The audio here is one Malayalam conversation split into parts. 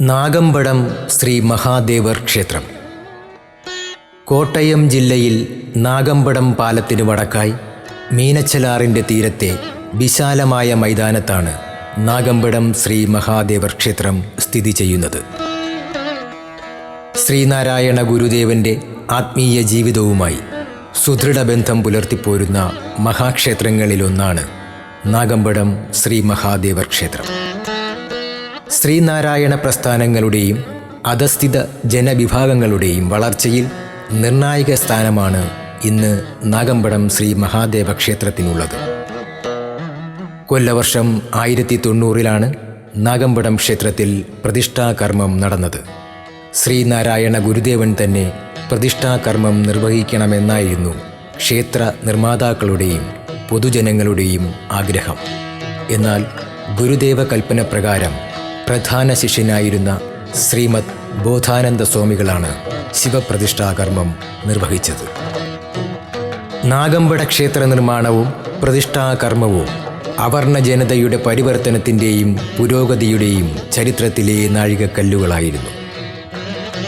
നാഗമ്പടം ശ്രീ മഹാദേവർ ക്ഷേത്രം. കോട്ടയം ജില്ലയിൽ നാഗമ്പടം പാലത്തിന് വടക്കായി മീനച്ചലാറിന്റെ തീരത്തെ വിശാലമായ മൈതാനത്താണ് നാഗമ്പടം ശ്രീ മഹാദേവർ ക്ഷേത്രം സ്ഥിതി ചെയ്യുന്നത്. ശ്രീനാരായണ ഗുരുദേവന്റെ ആത്മീയ ജീവിതവുമായി സുദൃഢ സുദൃഢബന്ധം പുലർത്തിപ്പോരുന്ന മഹാക്ഷേത്രങ്ങളിലൊന്നാണ് നാഗമ്പടം ശ്രീ മഹാദേവർ ക്ഷേത്രം. ശ്രീനാരായണ പ്രസ്ഥാനങ്ങളുടെയും അധസ്ഥിത ജനവിഭാഗങ്ങളുടെയും വളർച്ചയിൽ നിർണായക സ്ഥാനമാണ് ഇന്ന് നാഗമ്പടം ശ്രീ മഹാദേവ ക്ഷേത്രത്തിനുള്ളത്. കൊല്ലവർഷം ആയിരത്തി തൊണ്ണൂറിലാണ് നാഗമ്പടം ക്ഷേത്രത്തിൽ പ്രതിഷ്ഠാകർമ്മം നടന്നത്. ശ്രീനാരായണ ഗുരുദേവൻ തന്നെ പ്രതിഷ്ഠാകർമ്മം നിർവഹിക്കണമെന്നായിരുന്നു ക്ഷേത്ര നിർമ്മാതാക്കളുടെയും പൊതുജനങ്ങളുടെയും ആഗ്രഹം. എന്നാൽ ഗുരുദേവ കൽപ്പന പ്രകാരം പ്രധാന ശിഷ്യനായിരുന്ന ശ്രീമദ് ബോധാനന്ദ സ്വാമികളാണ് ശിവപ്രതിഷ്ഠാകർമ്മം നിർവഹിച്ചത്. നാഗമ്പട ക്ഷേത്ര നിർമ്മാണവും പ്രതിഷ്ഠാകർമ്മവും അവർണ ജനതയുടെ പരിവർത്തനത്തിന്റെയും പുരോഗതിയുടെയും ചരിത്രത്തിലെ നാഴികക്കല്ലുകളായിരുന്നു.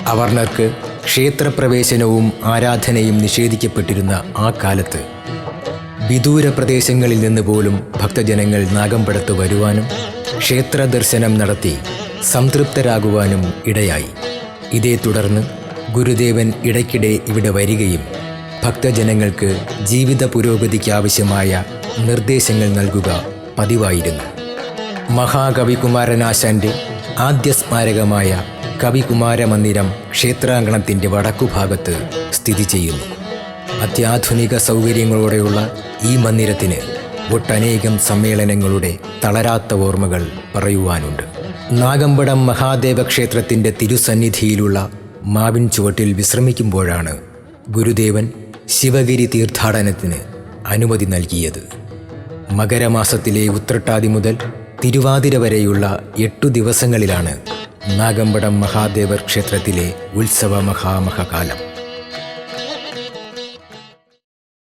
അവർണർക്ക് ക്ഷേത്രപ്രവേശനവും ആരാധനയും നിഷേധിക്കപ്പെട്ടിരുന്ന ആ കാലത്ത് വിദൂര പ്രദേശങ്ങളിൽ നിന്ന് പോലും ഭക്തജനങ്ങൾ നാഗമ്പടത്ത് വരുവാനും ക്ഷേത്ര ദർശനം നടത്തി സംതൃപ്തരാകുവാനും ഇടയായി. ഇതേ തുടർന്ന് ഗുരുദേവൻ ഇടയ്ക്കിടെ ഇവിടെ വരികയും ഭക്തജനങ്ങൾക്ക് ജീവിത പുരോഗതിക്കാവശ്യമായ നിർദ്ദേശങ്ങൾ നൽകുക പതിവായിരുന്നു. മഹാകവി കുമാരനാശാന്റെ ആദ്യ സ്മാരകമായ കവികുമാര മന്ദിരം ക്ഷേത്രാങ്കണത്തിന്റെ വടക്കുഭാഗത്ത് സ്ഥിതി ചെയ്യുന്നു. അത്യാധുനിക സൗകര്യങ്ങളോടെയുള്ള ഈ മന്ദിരത്തിന് ഒട്ടനേകം സമ്മേളനങ്ങളുടെ തളരാത്ത ഓർമ്മകൾ പറയുവാനുണ്ട്. നാഗമ്പടം മഹാദേവ ക്ഷേത്രത്തിന്റെ തിരുസന്നിധിയിലുള്ള മാവിൻ ചുവട്ടിൽ വിശ്രമിക്കുമ്പോഴാണ് ഗുരുദേവൻ ശിവഗിരി തീർത്ഥാടനത്തിന് അനുമതി നൽകിയത്. മകരമാസത്തിലെ ഉത്രട്ടാതി മുതൽ തിരുവാതിര വരെയുള്ള എട്ടു ദിവസങ്ങളിലാണ് നാഗമ്പടം മഹാദേവർ ക്ഷേത്രത്തിലെ ഉത്സവ മഹാമഹകാലം.